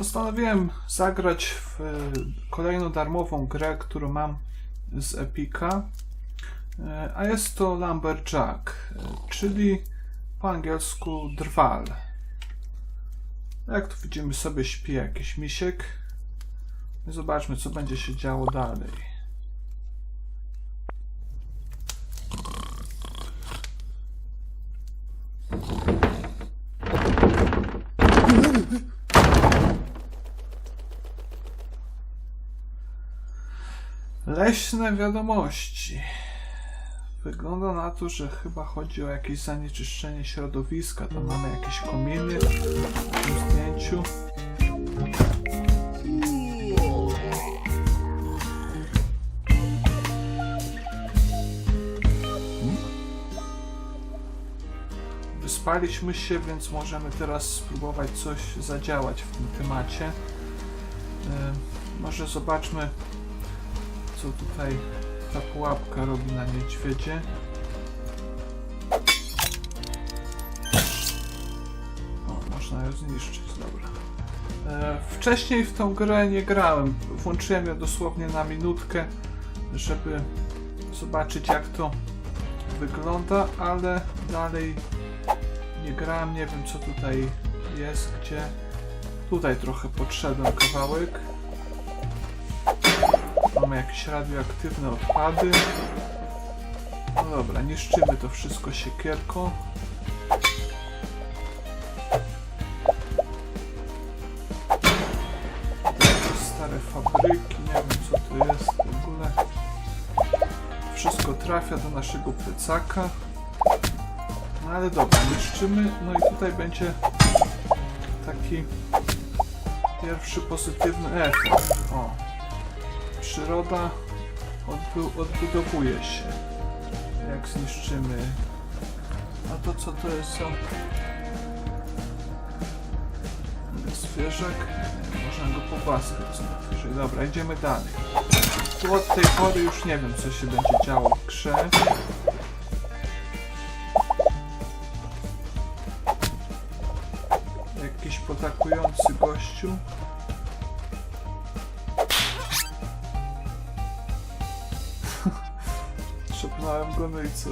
Postanowiłem zagrać w e, kolejną darmową grę, którą mam z Epika, E, a jest to Lumberjack, e, czyli po angielsku drwal. Jak tu widzimy sobie śpi jakiś misiek. Zobaczmy co będzie się działo dalej. Leśne wiadomości. Wygląda na to, że chyba chodzi o jakieś zanieczyszczenie środowiska. Tam mamy jakieś kominy w tym zdjęciu. Wyspaliśmy się, więc możemy teraz spróbować coś zadziałać w tym temacie. E, Może zobaczmy, co tutaj ta pułapka robi na niedźwiedzie. O, można ją zniszczyć, dobra. E, wcześniej w tą grę nie grałem. Włączyłem ją dosłownie na minutkę, żeby zobaczyć jak to wygląda, ale dalej nie grałem, nie wiem co tutaj jest, gdzie. Tutaj trochę podszedłem kawałek. Mamy jakieś radioaktywne odpady. No dobra, niszczymy to wszystko siekierką. Stare fabryki, nie wiem co to jest w ogóle. Wszystko trafia do naszego plecaka. No ale dobra, niszczymy. No i tutaj będzie taki pierwszy pozytywny efekt. O, przyroda odbu- odbudowuje się, jak zniszczymy. A to co to jest za zwierzak? Można go pogłaskać. Dobra, idziemy dalej. Tu od tej pory już nie wiem, co się będzie działo w grze. I co?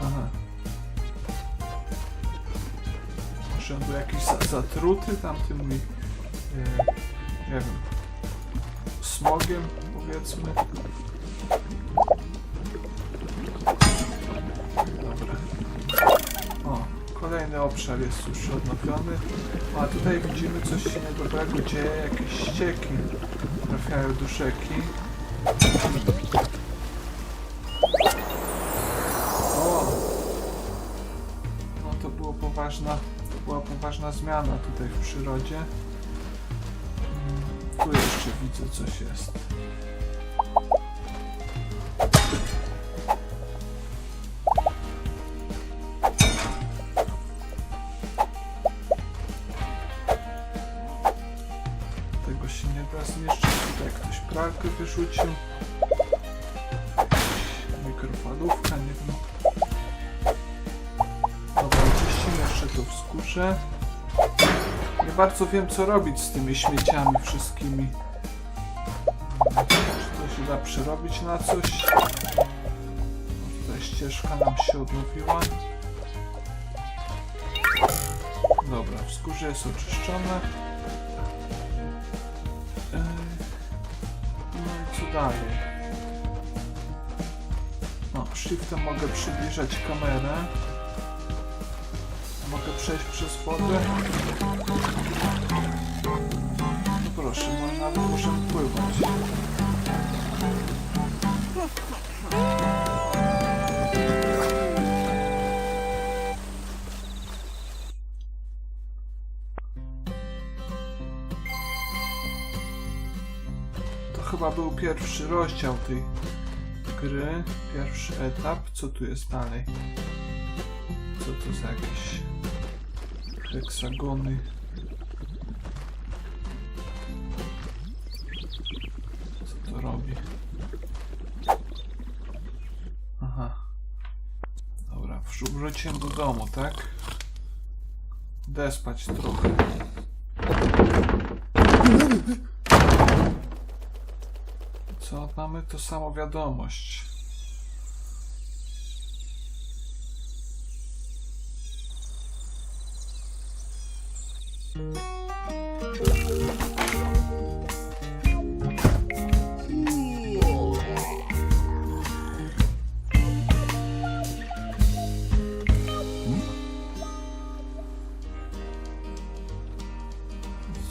Aha. Może on był jakiś za, zatruty tamtym mi, e, nie wiem, smogiem, powiedzmy. Dobra. O, kolejny obszar jest już odnowiony. A tutaj widzimy coś się niedobrego dzieje, jakieś ścieki trafiają do rzeki. Zmiana tutaj w przyrodzie. Mm, Tu jeszcze widzę coś jest. Tego się nie da zniszczyć. Tutaj ktoś pralkę wyrzucił. Mikrofalówka, nie wiem. Dobra, jeszcze to wzgórze. Bardzo wiem co robić z tymi śmieciami wszystkimi. Czy to się da przerobić na coś? Tutaj ścieżka nam się odnowiła. Dobra, wzgórze jest oczyszczone. Ej, No i co dalej? O, shiftem mogę przybliżać kamerę. Mogę przejść przez wodę. No proszę, może nawet możemy pływać. To chyba był pierwszy rozdział tej gry, pierwszy etap. Co tu jest dalej? Co to za jakieś heksagony? Co to robi? Aha. Dobra, wrzu- wróciłem do domu, tak? Idę spać trochę. Co mamy? To samo wiadomość.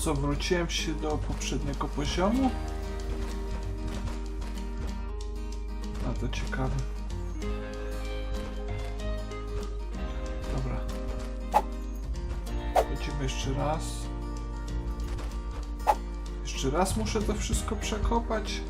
Co, wróciłem się do poprzedniego poziomu? A to ciekawe. Dobra. Lecimy jeszcze raz. Jeszcze raz muszę to wszystko przekopać.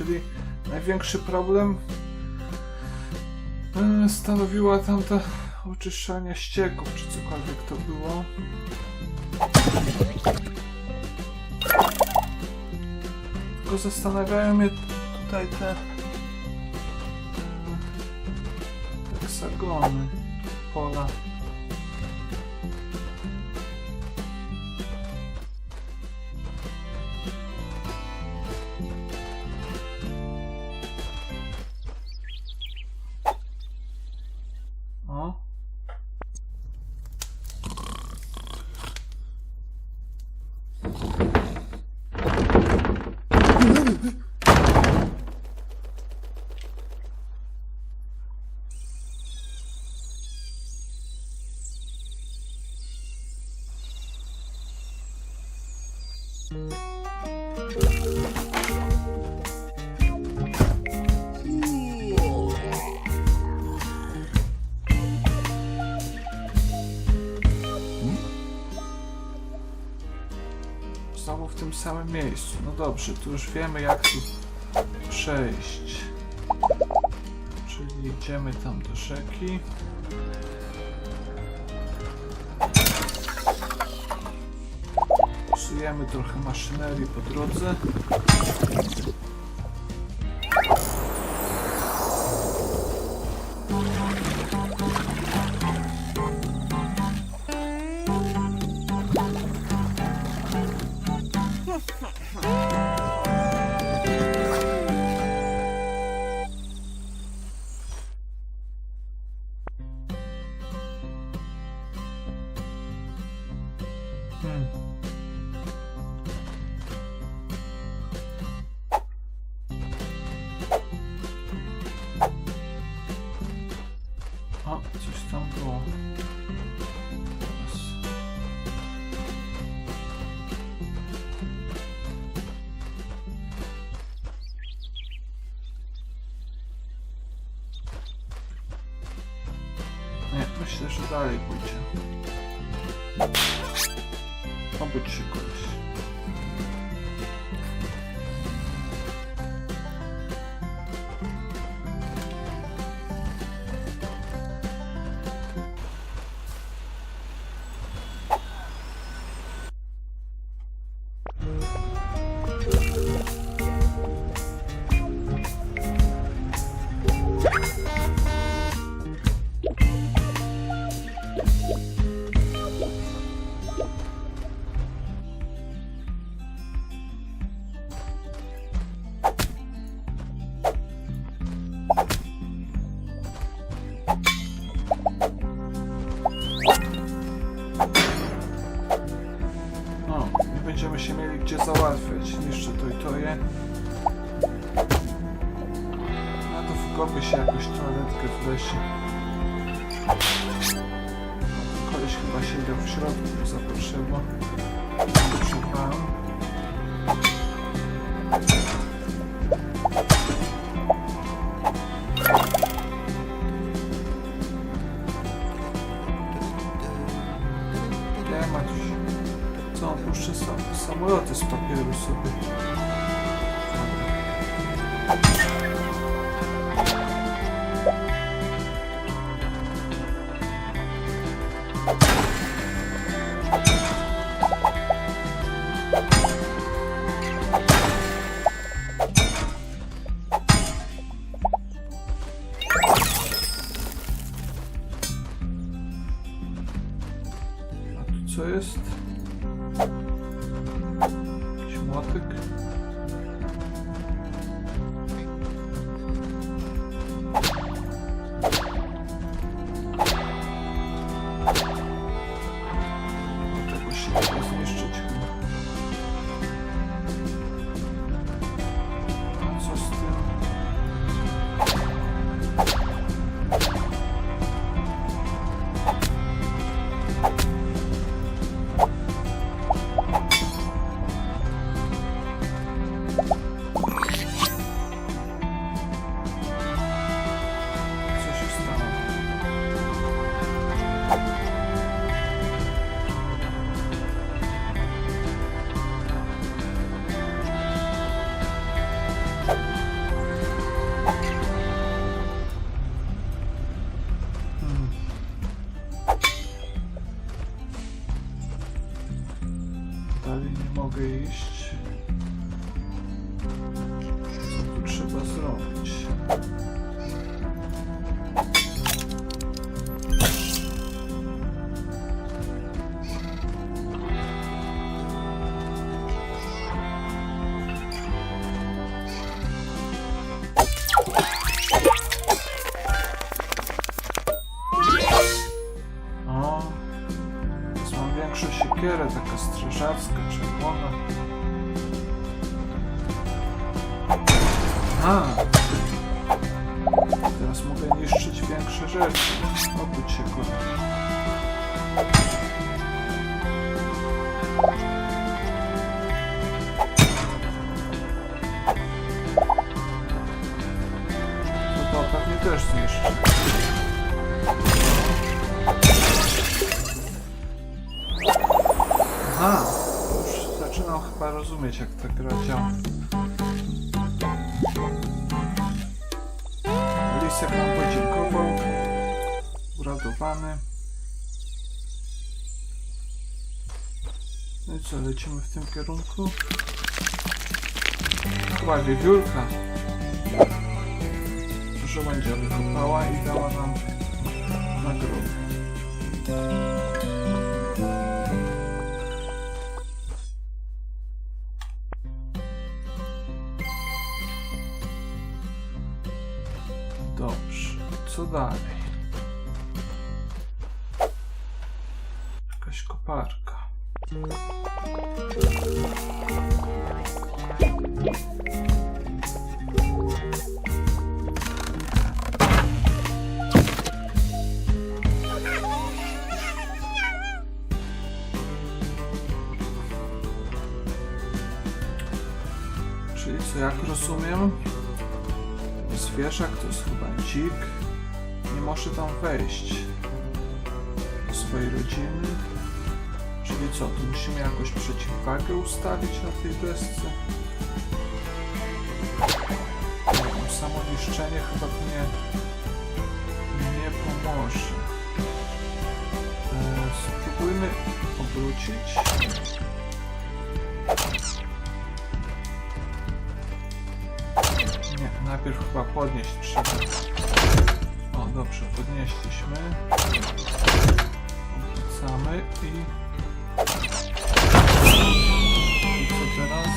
Czyli największy problem e, stanowiła tamta oczyszczanie ścieków, czy cokolwiek to było. Tylko zastanawiają mnie tutaj te e, heksagony, pola. Samym miejscu. No dobrze, tu już wiemy jak tu przejść. Czyli idziemy tam do rzeki. Psujemy trochę maszynerii po drodze. Myślę, że dalej pójdzie. Obudź się koleś. No, nie będziemy się mieli gdzie załatwiać. Niszczę to i to je. A to wkopię się jakoś toaletkę w lesie. Koleś chyba siedział w środku za potrzebą. Dalej nie mogę iść. Co tu trzeba zrobić? Uradowany. No i co, lecimy w tym kierunku? Chyba wiewiórka. Żołędzia wykopała i dała nam nagrodę. Dobrze, co dalej? Czyli co, jak rozumiem, zwierzak to jest chyba dzik. Nie może tam wejść do swojej rodziny. Czyli co, tu musimy jakoś przeciwwagę ustawić na tej desce? Nie wiem, samo niszczenie chyba tu nie, nie pomoże. E, spróbujmy obrócić. Najpierw chyba podnieść trzeba. O, dobrze, podnieśliśmy. Wracamy i... I co teraz?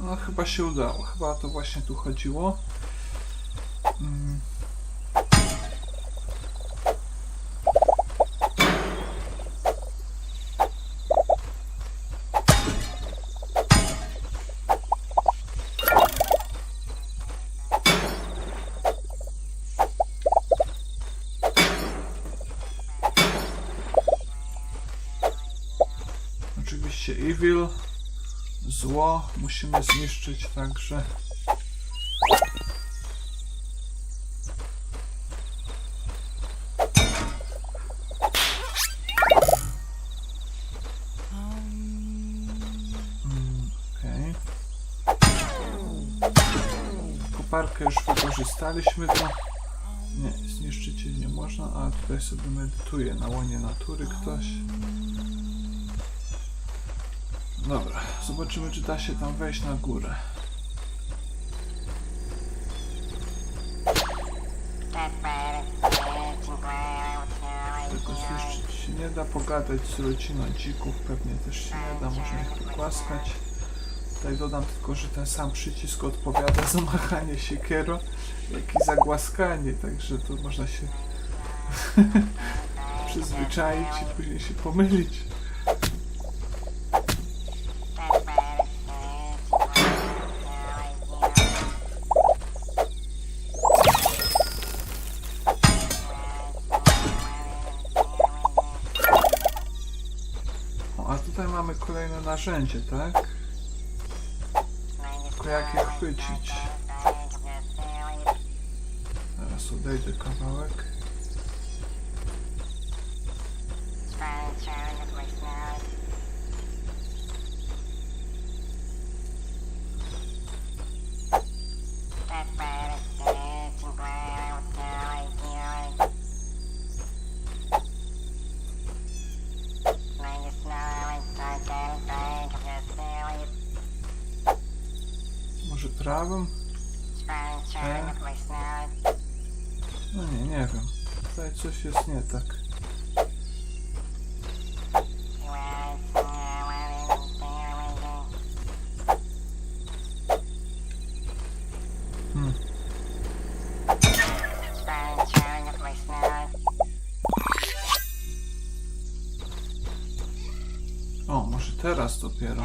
No, chyba się udało. Chyba to właśnie tu chodziło. Zło musimy zniszczyć także. Koparkę już wykorzystaliśmy to. Nie, zniszczyć jej nie można, a tutaj sobie medytuje na łonie natury ktoś. Dobra, zobaczymy czy da się tam wejść na górę. Zniszczyć się nie da, pogadać z rodziną dzików pewnie też się nie da, można ich pogłaskać. Tutaj dodam tylko, że ten sam przycisk odpowiada za machanie siekierą, jak i za głaskanie, także to można się przyzwyczaić i później się pomylić. Kolejne narzędzie, tak? Tylko jak je chwycić? Teraz odejdę kawałek. Prawym? No nie, nie wiem. Tutaj coś jest nie tak. Hmm. O, może teraz dopiero.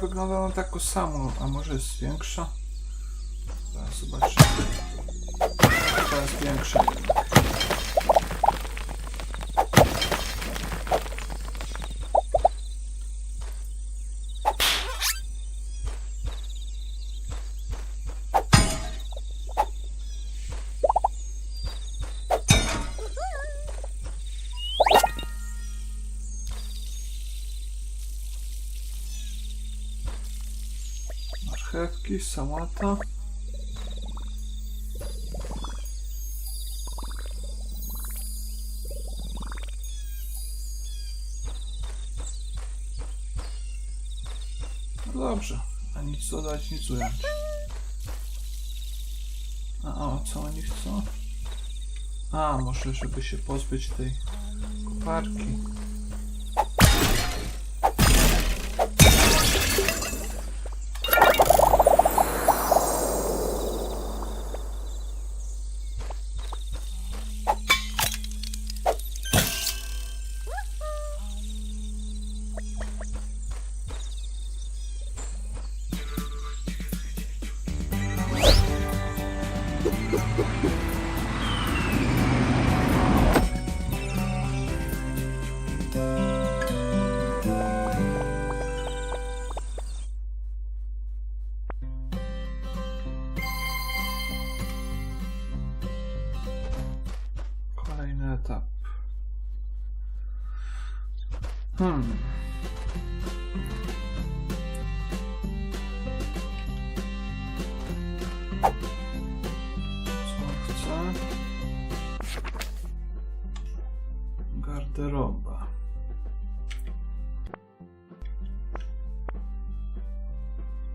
Wygląda na taką samą, a może jest większa? Zaraz zobaczymy. Teraz większa Marchewki, sałata. No dobrze, a nic dodać, nic ująć. A o, co oni chcą? A, może żeby się pozbyć tej koparki. Hmm. Co chcę? Garderoba.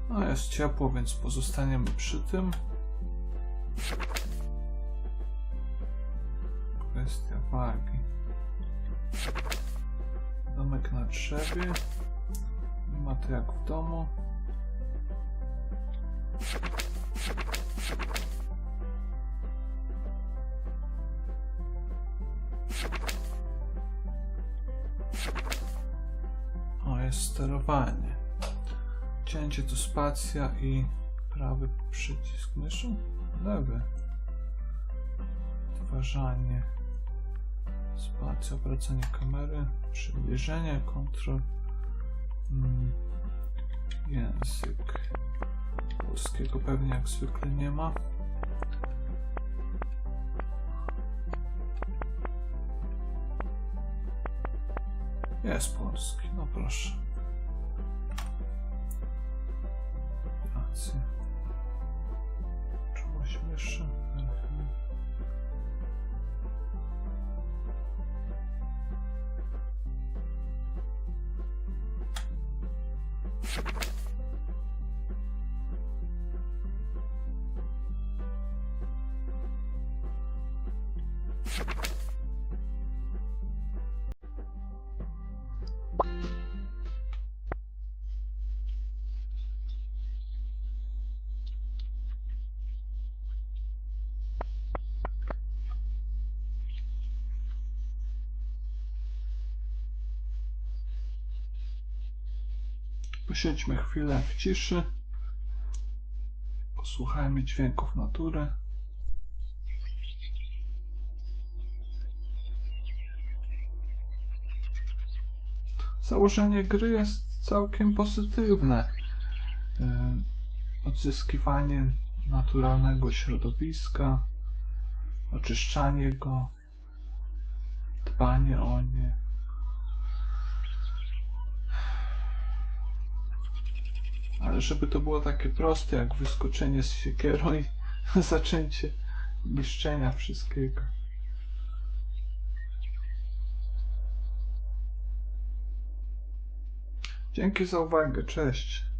No jest ciepło, więc pozostaniemy przy tym. Nie ma to jak w domu. O, jest sterowanie. Cięcie to spacja i Prawy przycisk myszy? Lewy. Odtwarzanie. Spacja, obracanie kamery. Przybliżenie, kontrol. Mm. Język. Polskiego pewnie jak zwykle nie ma. Jest polski, no proszę. Posiedźmy chwilę w ciszy. Posłuchajmy dźwięków natury. Założenie gry jest całkiem pozytywne. Yy, Odzyskiwanie naturalnego środowiska, oczyszczanie go, dbanie o nie. Ale żeby to było takie proste, jak wyskoczenie z siekierą i zaczęcie niszczenia wszystkiego. Dzięki za uwagę, cześć.